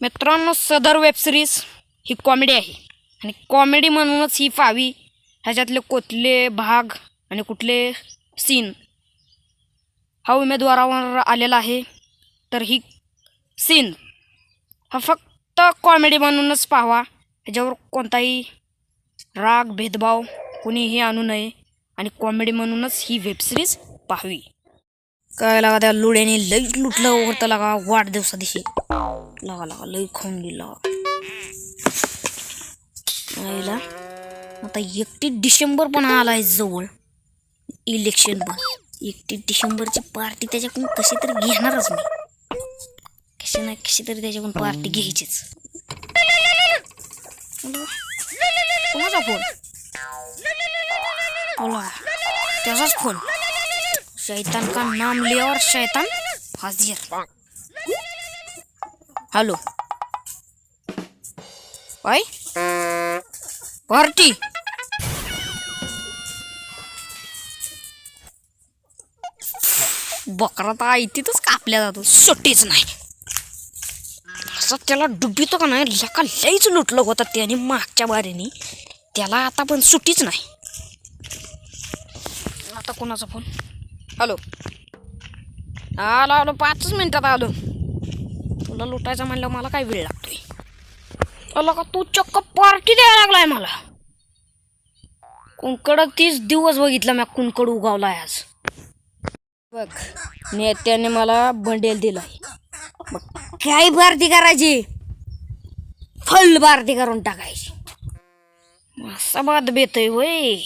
मित्रांनो सदर वेबसिरीज ही कॉमेडी आहे. आणि कॉमेडी म्हणूनच ही पाहावी ह्याच्यातले कुठले भाग आणि कुठले सीन हा उमेदवारावर आलेला आहे. तर ही सीन हा फक्त कॉमेडी म्हणूनच पाहावा. ह्याच्यावर कोणताही राग भेदभाव कुणीही आणू नये. आणि कॉमेडी म्हणूनच ही वेबसिरीज पाहावी. काय लागा त्या लुड्याने लई लुटलं होतं लागा वाढदिवसा दिवशी लागा लागा लई खाऊन गेला आईला आता एकतीस डिसेंबर पण आलाय जवळ. इलेक्शन पण. एकतीस डिसेंबरची पार्टी त्याच्याकडून कशी तरी घेणारच मी. कशी ना कशी तरी त्याच्याकडून पार्टी घ्यायचीच. कोणाचा फोन? बोला. त्याचाच फोन. शैतान का नाम लिया और शैतान? हाजिर. हॅलो. काय पार्टी. बकरा तर आई तिथंच कापल्या जातो. सुट्टीच नाही. असं त्याला डुबितो का नाही? लका लईच लुटलं होतं त्याने मागच्या बारीने. त्याला आता पण सुट्टीच नाही. आता कोणाचा फोन? हॅलो. आलो आलो पाचच मिनिटात आलो. तुला लुटायचं म्हणलं मला काय वेळ लागतोय? अला का तू चक्क पार्टी द्यायला लागलाय मला. कुंकड तीस दिवस बघितला मी कुंकड उगावलाय आज. बघ नेत्याने मला बंडेल दिलाय. मग काय पार्टी करायची? फल पार्टी करून टाकायची. असा बाद बेतय वय.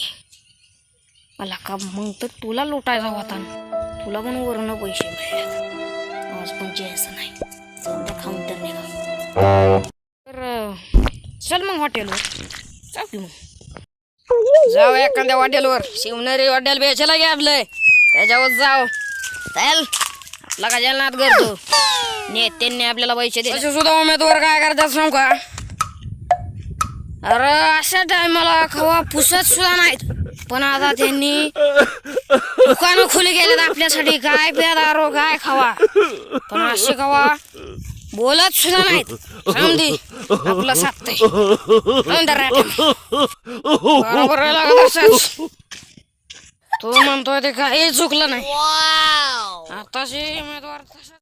मला का मग तर तुला लुटायचा होता. ना. तुला पण वरण पैसे मिळाले. आज पण जेयचं नाही. चल मग हॉटेलवर जाऊ की मग. जाऊ एखाद्या हॉटेलवर शिवनेरी हॉटेल बेचायला घे आपलं. त्याच्यावर जाऊ. चल. आपला का जलनाथ करतो? नेत्यांनी आपल्याला पैसे दिले. असे सुद्धा उमेदवार काय करतात सांग का? अरे अशा टायमाला खवा पुसत सुद्धा नाहीत. पण आता त्यांनी दुकानं खुली गेलेत आपल्यासाठी. काय प्या दारो काय खावा? पण असे खावा बोलत सुद्धा नाहीत. समधी आपलं साधतंय बरोबर आहे लागत असंच. तो म्हणतोय ते काही चुकलं नाही आताशी उमेदवार तसा